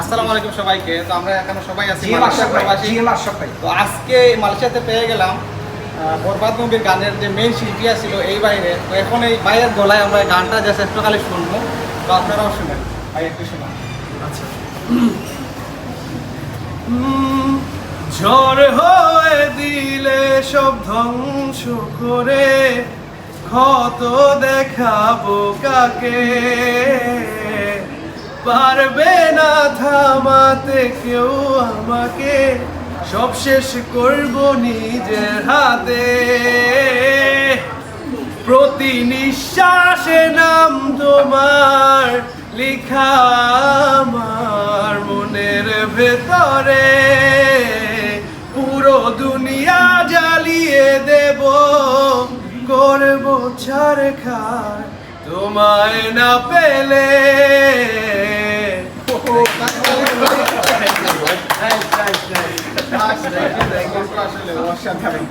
আসসালামু আলাইকুম সবাইকে। তো আমরা এখানে সবাই আছি তো আজকে মালয়েশিয়াতে পেয়ে গেলাম বরবাদ মুভির গানের যে মেইন শিল্পী ছিল এই বাইরে। তো এখন এই বাইরের গলায় আমরা গানটা যে শ্রেষ্ঠকালে শুনব তো আপনারাও শুনেন। ভাই একটু শোনান। আচ্ছা। ঝড় হয়ে দিলে সব ধ্বংস করে ক্ষত দেখাবো কাকে? পারবে না থামাতে কেউ আমাকে। সব শেষ করব নিজের হাতে। প্রতি নিঃশ্বাসে নাম তোমার লিখা আমার মনের ভেতরে। পুরো দুনিয়া জ্বালিয়ে দেব, করব ছাড় খার তোমায় না পেলে nice, nice, nice. Nice. Thank you. Thank you.